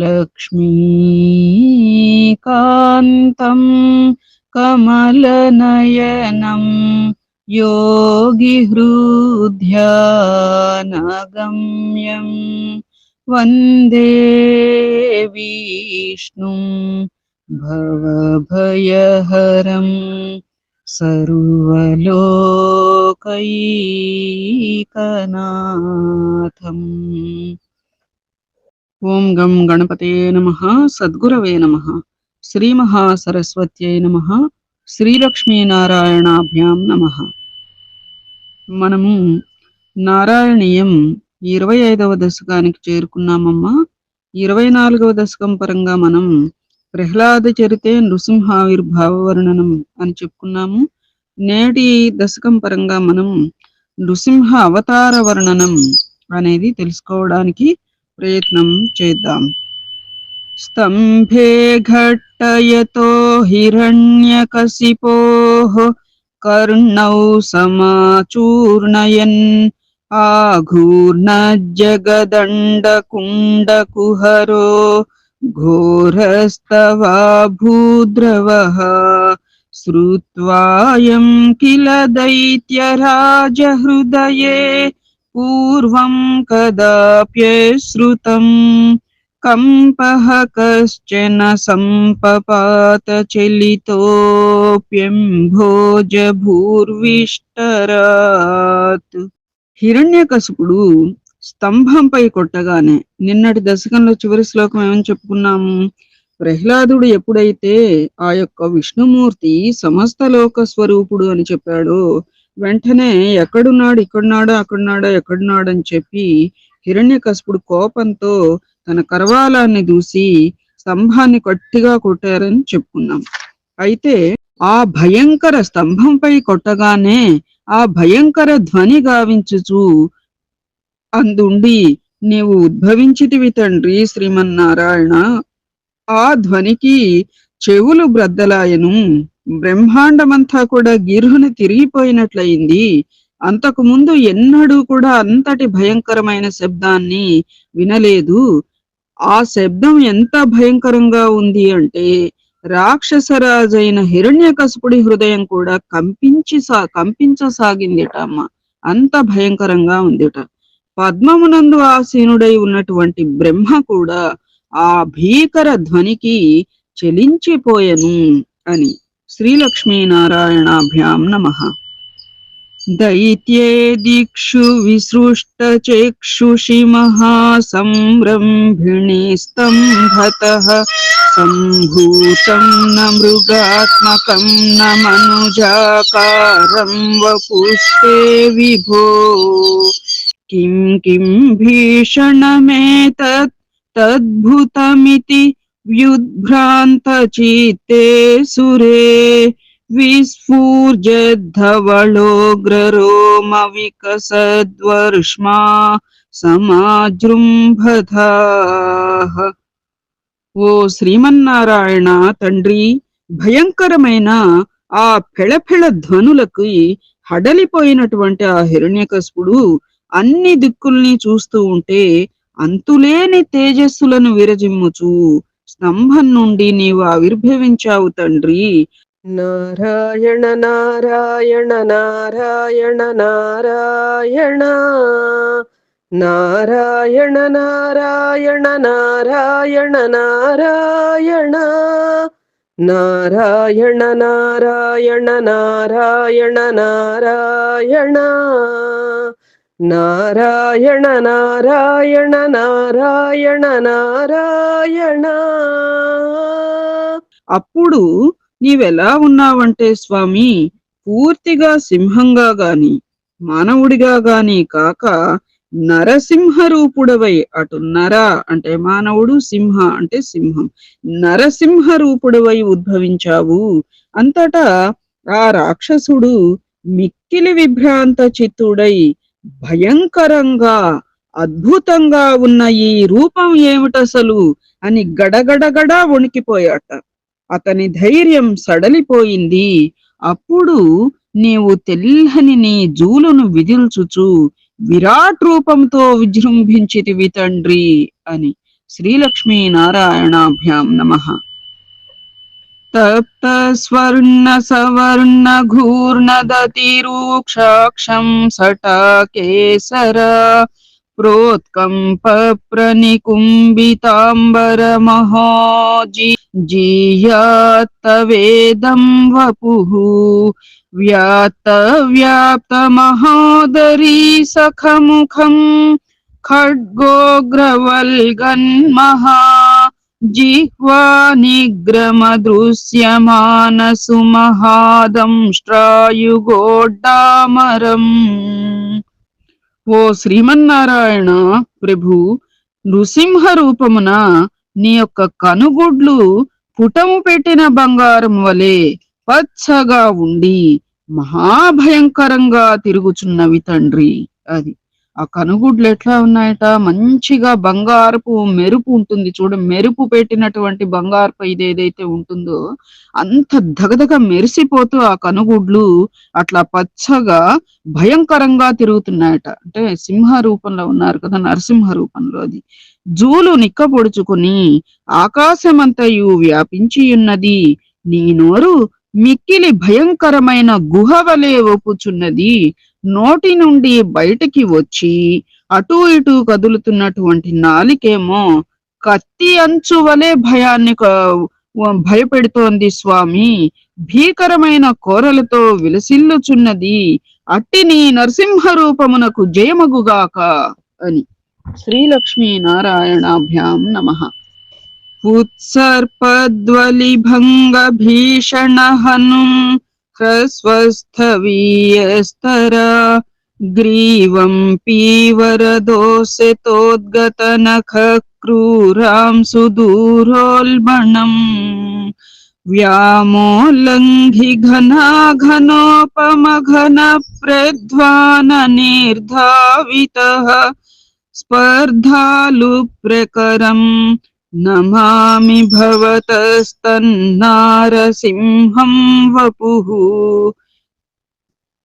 लक्ष्मीकान्तं कमलनयनं योगिहृद्यानगम्यं वन्दे विष्णुं भवभयहरं सर्वलोकैकनाथम् ఓం గం గణపతే నమ. సద్గురవే నమ. శ్రీ మహాసరస్వత్యై నమ శ్రీలక్ష్మీనారాయణాభ్యాం నమ. మనము నారాయణీయం ఇరవై ఐదవ దశకానికి చేరుకున్నామమ్మా. ఇరవై నాలుగవ దశకం పరంగా మనం ప్రహ్లాద చరితే నృసింహావిర్భావ వర్ణనం అని చెప్పుకున్నాము. నేటి దశకం పరంగా మనం నృసింహ అవతార వర్ణనం అనేది తెలుసుకోవడానికి प्रयत्नं चेताम् स्तम्भे हिण्यकशिपो कर्ण कर्णौ आघूर्ण आघूर्णजगदण्डकुण्डकुहरो घोरस्तवा भूद्रव श्रुत्वायं किल दैत्यराजहृदये పూర్వం కదాప్యశ్రుతం కంపహ కశ్చన సంపపాతచలితోప్యంభోజభూర్విష్టరాత్ హిరణ్యకశపుడు స్తంభంపై కొట్టగానే నిన్నటి దశకంలో చివరి శ్లోకం ఏమని చెప్పుకున్నాము? ప్రహ్లాదుడు ఎప్పుడైతే ఆ యొక్క విష్ణుమూర్తి సమస్త లోక స్వరూపుడు అని చెప్పాడో వెంటనే ఎక్కడున్నాడు ఇక్కడున్నాడో అక్కడున్నాడో ఎక్కడున్నాడు అని చెప్పి హిరణ్యకశిపుడు కోపంతో తన కరవాలాన్ని దూసి స్తంభాన్ని గట్టిగా కొట్టారని చెప్పుకున్నాం. అయితే ఆ భయంకర స్తంభంపై కొట్టగానే ఆ భయంకర ధ్వని గావించుచు అందుండి నీవు ఉద్భవించితివి తండ్రి శ్రీమన్నారాయణ. ఆ ధ్వనికి చెవులు బ్రద్దలాయను. బ్రహ్మాండమంతా కూడా గిర్హుని తిరిగిపోయినట్లయింది. అంతకు ముందు ఎన్నడూ కూడా అంతటి భయంకరమైన శబ్దాన్ని వినలేదు. ఆ శబ్దం ఎంత భయంకరంగా ఉంది అంటే రాక్షసరాజైన హిరణ్యకసుపుడి హృదయం కూడా కంపించి సా కంపించసాగిందిట అమ్మ. అంత భయంకరంగా ఉందిట. పద్మమునందు ఆసీనుడై ఉన్నటువంటి బ్రహ్మ కూడా ఆ భీకర ధ్వనికి చెలించిపోయెను అని. श्रीलक्ष्मीनारायणाभ्यां नमः। दैत्ये दिक्षु विसृष्टचेक्षुषि महासम्रम्भिणीस्तम्भतः सम्भूतं न मृगात्मकं न मनुजाकारं वपुष्टे विभो। किं किं भीषणमेतत् तद्भुतमिति व्युद्भ्रान्तचित्ते सुरे विस्फूर्जद्धवलोग्ररोमविकसद्वर्ष्मा సురే ఓ శ్రీమన్నారాయణ తండ్రి భయంకరమైన ఆ ఫెళఫెళ ధ్వనులకి హడలిపోయినటువంటి ఆ హిరణ్యకశిపుడు అన్ని దిక్కుల్ని చూస్తూ ఉంటే అంతులేని తేజస్సులను విరజిమ్ముచు స్తంభం నుండి నీవు ఆవిర్భవించావు తండ్రి. నారాయణ నారాయణ నారాయణ నారాయణ. నారాయణ నారాయణ నారాయణ నారాయణ. నారాయణ నారాయణ నారాయణ నారాయణ. నారాయణ నారాయణ నారాయణ నారాయణ. అప్పుడు నీవెలా ఉన్నావంటే స్వామి? పూర్తిగా సింహంగా గాని మానవుడిగా గాని కాక నరసింహ రూపుడవై అటు నర అంటే మానవుడు సింహ అంటే సింహం. నరసింహ రూపుడవై ఉద్భవించావు. అంతటా ఆ రాక్షసుడు మిక్కిలి విభ్రాంత చిత్తుడై భయంకరంగా అద్భుతంగా ఉన్న ఈ రూపం ఏమిటసలు అని గడగడగడ వణికిపోయాట. అతని ధైర్యం సడలిపోయింది. అప్పుడు నీవు తెల్లని నీ జూలును విదిల్చుచు విరాట్ రూపంతో విజృంభించితివి తండ్రి అని శ్రీలక్ష్మీ నారాయణాభ్యాం నమ. तप्त स्वर्ण सवर्ण घूर्ण दतिरूक्षाक्षं सटाकेसर प्रोत्कम्पप्रनिकुम्बिताम्बरमहोजी जीयात्तवेदं वपुः व्याप्तव्याप्तमहोदरी सखमुखं खड्गोग्रवल्गन्महा। మహోదరీ సఖముఖం ఖడ్గోగ్రవల్గన్మహా జిహ్వా ఓ శ్రీమన్నారాయణ ప్రభు నృసింహ రూపమున నీ యొక్క కనుగుడ్లు పుటము పెట్టిన బంగారం వలె పచ్చగా ఉండి మహాభయంకరంగా తిరుగుచున్నవి తండ్రి అది. ఆ కనుగుడ్లు ఎట్లా ఉన్నాయట? మంచిగా బంగారపు మెరుపు ఉంటుంది చూడ. మెరుపు పెట్టినటువంటి బంగారపు ఇది ఏదైతే ఉంటుందో అంత దగదగ మెరిసిపోతూ ఆ కనుగుడ్లు అట్లా పచ్చగా భయంకరంగా తిరుగుతున్నాయట. అంటే సింహ రూపంలో ఉన్నారు కదా నరసింహ రూపంలో అది. జూలు నిక్కపొడుచుకుని ఆకాశమంతయు వ్యాపించి ఉన్నది. నీ నోరు మిక్కిలి భయంకరమైన గుహ వలె ఒప్పుచున్నది. నోటి నుండి బయటికి వచ్చి అటూ ఇటూ కదులుతున్నటువంటి నాలికేమో కత్తి అంచు వలె భయాన్ని భయపెడుతోంది స్వామి. భీకరమైన కోరలతో విలసిల్లుచున్నది అట్టిని నరసింహ రూపమునకు జయమగుగాక అని. శ్రీలక్ష్మీ నారాయణాభ్యాం నమ. ఉత్సర్పద్వలిభంగ భీషణ హనుం प्रस्वस्थवीयस्तर ग्रीवं पीवरदोषितोद्गतनखक्रूरां सुदूरोल्बणम् व्यामोल्लङ्घिघनाघनोपमघनप्रध्वाननिर्धावितः स्पर्धालुप्रकरम् నమామి భవతస్తన్నారసింహం వపుః.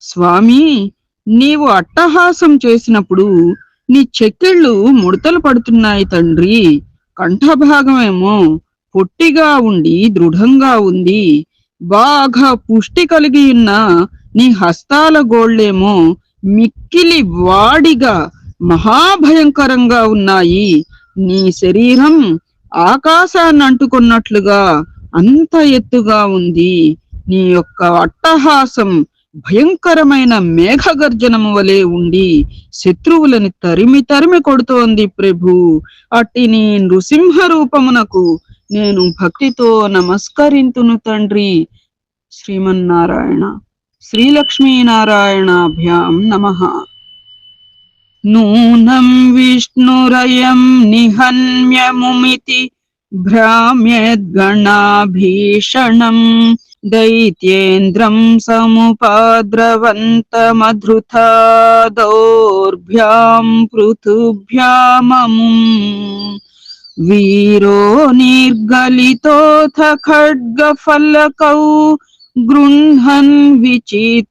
స్వామి నీవు అట్టహాసం చేసినప్పుడు నీ చెక్కిళ్ళు ముడతలు పడుతున్నాయి తండ్రి. కంఠభాగమేమో పొట్టిగా ఉండి దృఢంగా ఉంది. బాగా పుష్టి కలిగి ఉన్న నీ హస్తాల గోళ్ళేమో మిక్కిలి వాడిగా మహాభయంకరంగా ఉన్నాయి. నీ శరీరం ఆకాశాన్ని అంటుకున్నట్లుగా అంత ఎత్తుగా ఉంది నీ యొక్క అట్టహాసం భయంకరమైన మేఘగర్జనము వలె ఉండి శత్రువులని తరిమి తరిమి కొడుతోంది ప్రభు. అట్టి నీ నృసింహ రూపమునకు నేను భక్తితో నమస్కరింతును తండ్రి. శ్రీమన్నారాయణ. శ్రీలక్ష్మీనారాయణాభ్యాం నమ. नूनं विष्णुरयं निहन्यमुमिति भ्राम्यद्गणाभीषणम् दैत्येन्द्रं समुपाद्रवन्तमधृथा दौर्भ्यां पृथुभ्याममुम् वीरो निर्गलितोऽथ खड्गफलकौ गृह्णन् विचित्रश्रमान्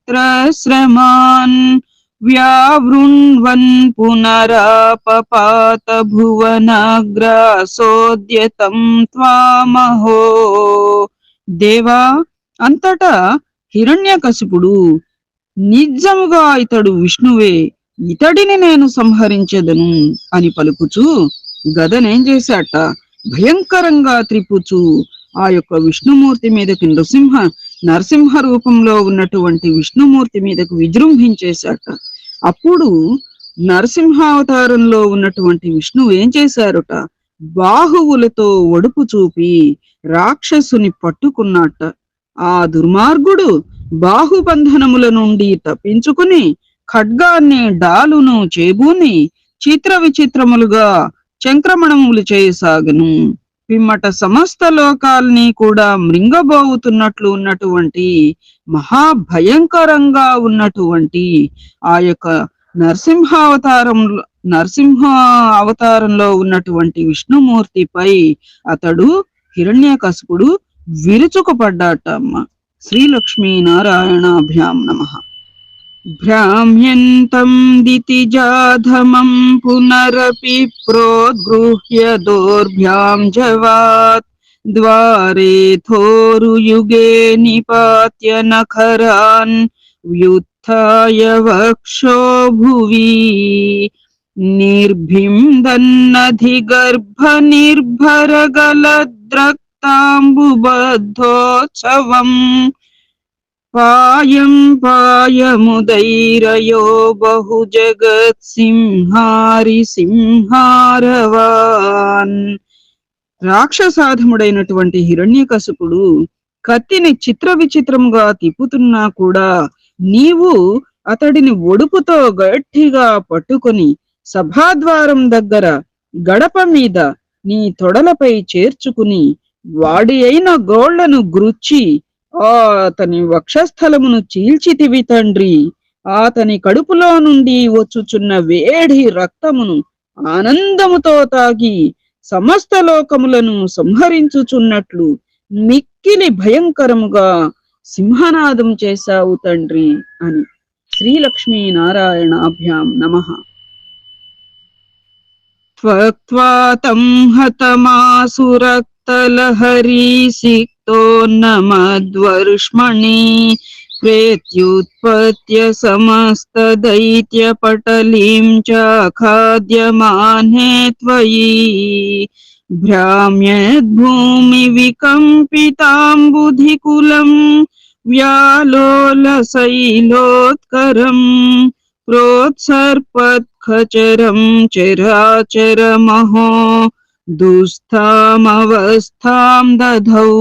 శ్రమాన్ వ్యావృణ్వన్ పునరాపపాత భువనగ్రాసోద్యతం త్వామహో దేవా అంతటా హిరణ్యకశిపుడు నిజముగా ఇతడు విష్ణువే ఇతడిని నేను సంహరించెదను అని పలుకుచు గదనేం చేశాట? భయంకరంగా త్రిపుచు ఆ యొక్క విష్ణుమూర్తి మీదకి నృసింహ నరసింహ రూపంలో ఉన్నటువంటి విష్ణుమూర్తి మీదకు విజృంభించేశాట అప్పుడు నరసింహావతారంలో ఉన్నటువంటి విష్ణువు ఏం చేశారుట? బాహువులతో ఒడుపు చూపి రాక్షసుని పట్టుకున్నట్ట ఆ దుర్మార్గుడు బాహుబంధనముల నుండి తప్పించుకుని ఖడ్గాన్ని డాలును చేబూని చిత్ర విచిత్రములుగా చంక్రమణములు చేయసాగను. పిమ్మట సమస్త లోకాల్ని కూడా మృంగబోగుతున్నట్లు ఉన్నటువంటి మహాభయంకరంగా ఉన్నటువంటి ఆ యొక్క నరసింహావతారం నరసింహ అవతారంలో ఉన్నటువంటి విష్ణుమూర్తిపై అతడు హిరణ్యకశపుడు విరుచుకుపడ్డాట అమ్మ శ్రీలక్ష్మీ నారాయణాభ్యాం నమ. भ्राम्यन्तं दितिजाधमं पुनरपि प्रोद्गृह्य दोर्भ्यां जवात्। द्वारेथोरुयुगे निपात्य नखरान् व्युत्थाय वक्षो भुवि। निर्भिन्दन्नधिगर्भनिर्भरगलद्रक्ताम्बुबद्धोत्सवम् పాయం పాయముదైరయో బహు జగత్ సింహారి సింహారవాన్. రాక్షసాధముడైనటువంటి హిరణ్యకశపుడు కత్తిని చిత్ర విచిత్రముగా తిప్పుతున్నా కూడా నీవు అతడిని ఒడుపుతో గట్టిగా పట్టుకొని సభాద్వారం దగ్గర గడప మీద నీ తొడలపై చేర్చుకుని వాడి అయిన గోళ్ళను గ్రుచ్చి అతని వక్షస్థలమును చీల్చితివి తండ్రి. అతని కడుపులో నుండి వచ్చుచున్న వేడి రక్తమును ఆనందముతో తాగి సమస్త లోకములను సంహరించుచున్నట్లు మిక్కిలి భయంకరముగా సింహనాదం చేశావు తండ్రి అని శ్రీలక్ష్మీ నారాయణాభ్యాం నమః. త్వక్త్వా తం तो न मद्वर्ष्मणि प्रेत्युत्पत्य समस्तदैत्यपटलीं च खाद्यमाने त्वयि भ्राम्यद्भूमिविकम्पिताम्बुधिकुलम् व्यालोलशैलोत्करम् प्रोत्सर्पत्खचरम् चराचरमहो దుస్థామవస్థాం దధౌ.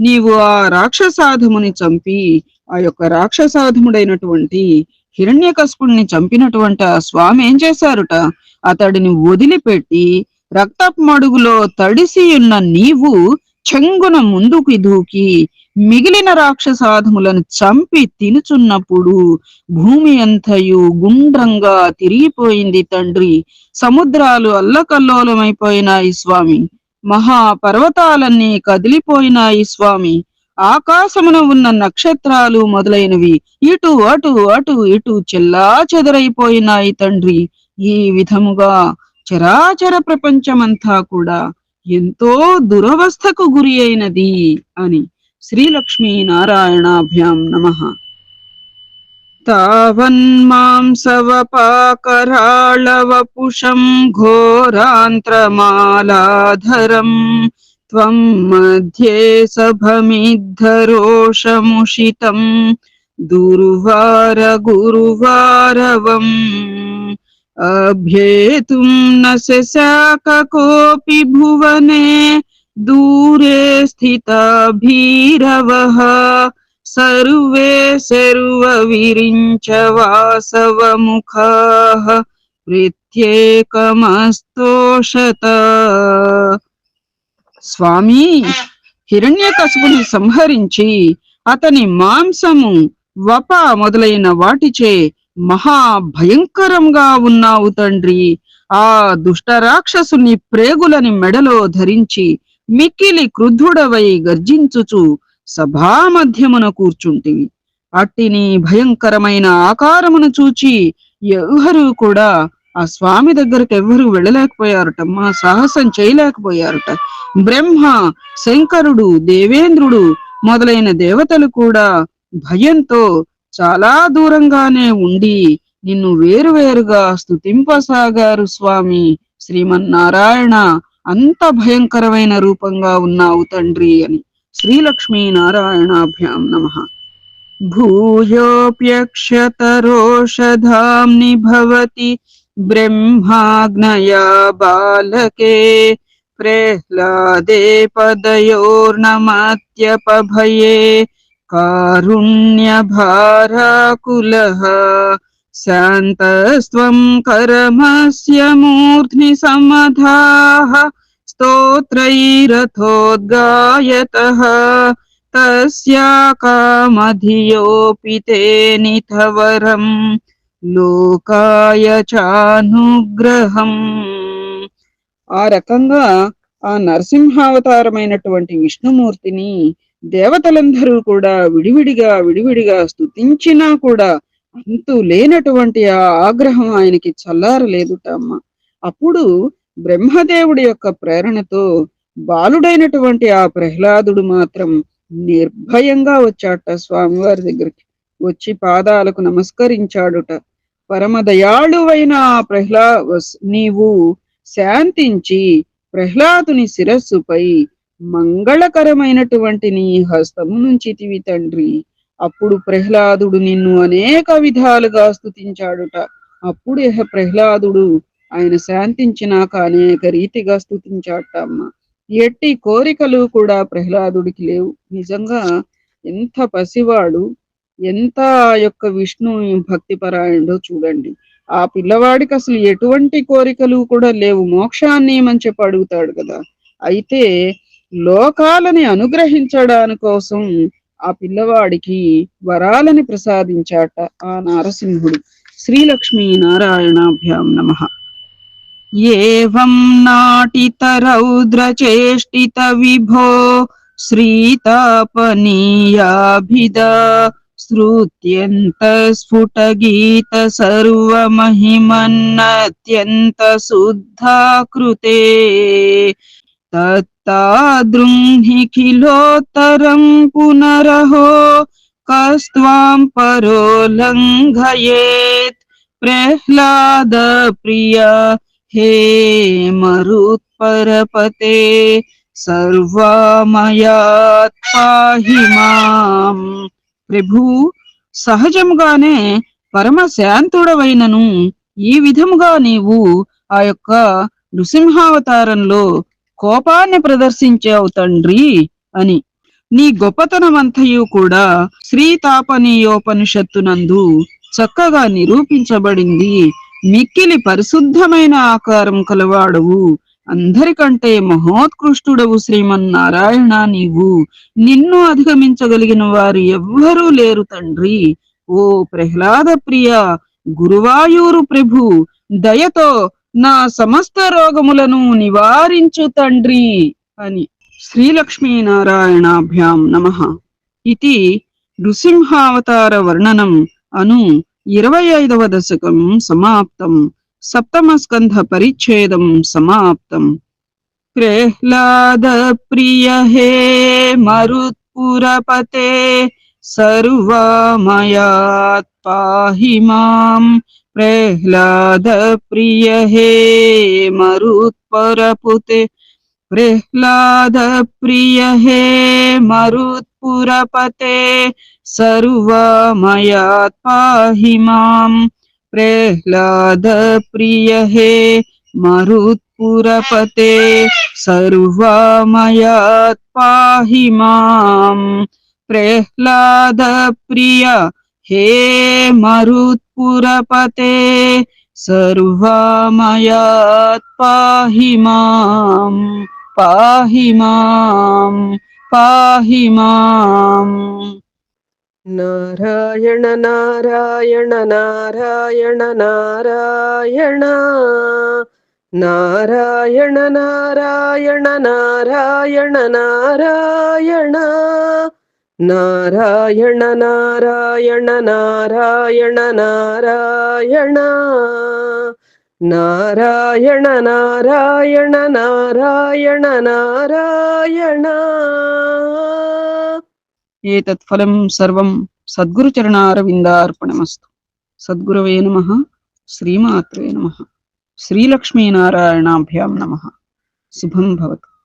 నీవు ఆ రాక్షసాధముని చంపి ఆ యొక్క రాక్షసాధముడైనటువంటి హిరణ్యకస్పుడిని చంపినటువంటి ఆ స్వామి ఏం చేశారుట? అతడిని వదిలిపెట్టి రక్తపు మడుగులో తడిసి ఉన్న నీవు చెంగున ముందుకు దూకి మిగిలిన రాక్షసాధములను చంపి తినుచున్నప్పుడు భూమి అంతయు గుండ్రంగా తిరిగిపోయింది తండ్రి. సముద్రాలు అల్లకల్లోలమైపోయినాయి స్వామి. మహా పర్వతాలన్నీ కదిలిపోయినాయి స్వామి. ఆకాశమున ఉన్న నక్షత్రాలు మొదలైనవి ఇటు అటు అటు ఇటు చెల్లా చెదరైపోయినాయి తండ్రి. ఈ విధముగా చరాచర ప్రపంచమంతా కూడా ఎంతో దురవస్థకు గురి అయినది అని శ్రీలక్ష్మీ నారాయణాభ్యాం నమ తావన్మాంసవపాకరాళవపుషం ఘోరాంత్రమాలాధరం త్వం మధ్యే సభమిద్ధరోషముషితం దుర్వార अभ्येतुं न న శశాక కోపి భువనే దూరే सर्वे భీరవః సర్వే సర్వ విరించ ప్రత్యేకమస్తోషత స్వామి హిరణ్యకశపుని సంహరించి అతని మాంసము వప మొదలైన వాటిచే మహా భయంకరంగా ఉన్నావు తండ్రి. ఆ దుష్ట రాక్షసుని ప్రేగులని మెడలో ధరించి మిక్కిలి క్రుద్ధుడవై గర్జించుచు సభా మధ్యమున కూర్చుంటివి. అట్టిని భయంకరమైన ఆకారమును చూచి ఎవరు కూడా ఆ స్వామి దగ్గరకు ఎవ్వరు వెళ్ళలేకపోయారటమ్మా సాహసం చేయలేకపోయారట. బ్రహ్మ శంకరుడు దేవేంద్రుడు మొదలైన దేవతలు కూడా భయంతో చాలా దూరంగానే ఉండి నిన్ను వేరువేరుగా స్తుతింపసాగారు స్వామి. శ్రీమన్నారాయణ అంత భయంకరమైన రూపంగా ఉన్నావు తండ్రి అని శ్రీలక్ష్మీ నారాయణాభ్యాం నమ. భూయోప్యక్షతరోషధాంని భవతి బ్రహ్మాగ్నయా బాలకే. ప్రహ్లాదే పదయోర్నమత్యపభయే. कारुण्यभाराकुलः शान्तस्त्वं कर्मस्य मूर्ध्नि समधाः स्तोत्रैरथोद्गायतः तस्या कामधियोऽपि ते निथवरम् లోకాయ చానుగ్రహం ఆ రకంగా ఆ నరసింహావతారమైనటువంటి విష్ణుమూర్తిని దేవతలందరూ కూడా విడివిడిగా విడివిడిగా స్తుతించినా కూడా అంతు లేనటువంటి ఆ ఆగ్రహం ఆయనకి చల్లారలేదుట అమ్మ. అప్పుడు బ్రహ్మదేవుడి యొక్క ప్రేరణతో బాలుడైనటువంటి ఆ ప్రహ్లాదుడు మాత్రం నిర్భయంగా వచ్చాట స్వామివారి దగ్గరికి. వచ్చి పాదాలకు నమస్కరించాడుట. పరమదయాళువైన ఆ ప్రహ్లా వస్- నీవు శాంతించి ప్రహ్లాదుని శిరస్సుపై మంగళకరమైనటువంటి నీ హస్తము నుంచితివి తండ్రి. అప్పుడు ప్రహ్లాదుడు నిన్ను అనేక విధాలుగా స్తుతించాడుట. అప్పుడు ప్రహ్లాదుడు ఆయన శాంతించినాక అనేక రీతిగా స్తుతించాట అమ్మ. ఎట్టి కోరికలు కూడా ప్రహ్లాదుడికి లేవు. నిజంగా ఎంత పసివాడు ఎంత ఆ యొక్క విష్ణు భక్తి పరాయణుడో చూడండి. ఆ పిల్లవాడికి అసలు ఎటువంటి కోరికలు కూడా లేవు. మోక్షాన్ని ఏమని చెప్పి అడుగుతాడు కదా. అయితే లోకాలని అనుగ్రహించడాని కోసం ఆ పిల్లవాడికి వరాలని ప్రసాదించాట ఆ నారసింహుడు. శ్రీలక్ష్మీ నారాయణాభ్యాం నమ. ఏవం నాటిత రౌద్రచేష్టిత విభో శ్రీతాపనీయాభిదా శ్రుత్యంత స్ఫుటగీత సర్వమహిమన్నత్యంత తాదృంహిఖిలో తరం పునరహో కస్వాం పరో ప్రహ్లాద ప్రియ హే మరుత్పరపతే సర్వామయాత్మాం ప్రభు సహజముగానే పరమ శాంతుడవైనను ఈ విధముగా నీవు ఆ యొక్క నృసింహావతారంలో కోపాన్ని ప్రదర్శించావు తండ్రి అని. నీ గొప్పతనమంతయు కూడా శ్రీతాపనీయోపనిషత్తునందు చక్కగా నిరూపించబడింది. మిక్కిలి పరిశుద్ధమైన ఆకారం కలవాడవు. అందరికంటే మహోత్కృష్టుడవు శ్రీమన్నారాయణ నీవు. నిన్ను అధిగమించగలిగిన వారు ఎవ్వరూ లేరు తండ్రి. ఓ ప్రహ్లాద ప్రియ గురువాయూరు ప్రభు దయతో నా సమస్త రోగములను నివారించు తండ్రి అని శ్రీలక్ష్మీనారాయణాభ్యాం నమ. ఇది నృసింహావతార వర్ణనం అను ఇరవై ఐదవ దశకం సమాప్తం. సప్తమస్కంధ పరిచ్ఛేదం సమాప్తం. ప్రహ్లాద ప్రియ హే మరుత్పురపతే సర్వమయాత్ పాహి प्रहलाद प्रिय हे मरुत्परपुते प्रहलाद प्रिय हे मरुत्पुरपते सर्वमयात् पाहि माम्। प्रह्लाद प्रिय हे मरुत्पुरपते सर्वमयात् पाहि माम्। प्रह्लाद प्रिया हे मरुत्पुरपते सर्वमयात् पाहि माम् पाहि माम् पाहि माम्। नारायण नारायण नारायण नारायण। नारायण नारायण नारायण नारायण। నారాయణ నారాయణ నారాయణ నారాయణ. నారాయణ నారాయణ నారాయణ నారాయణ. ఏతత్ ఫలం సర్వం సద్గురు చరణారవిందార్పణమస్తు సద్గురవే నమ శ్రీమాత్రే నమ శ్రీలక్ష్మీనారాయణాభ్యాం నమ. శుభం భవతు.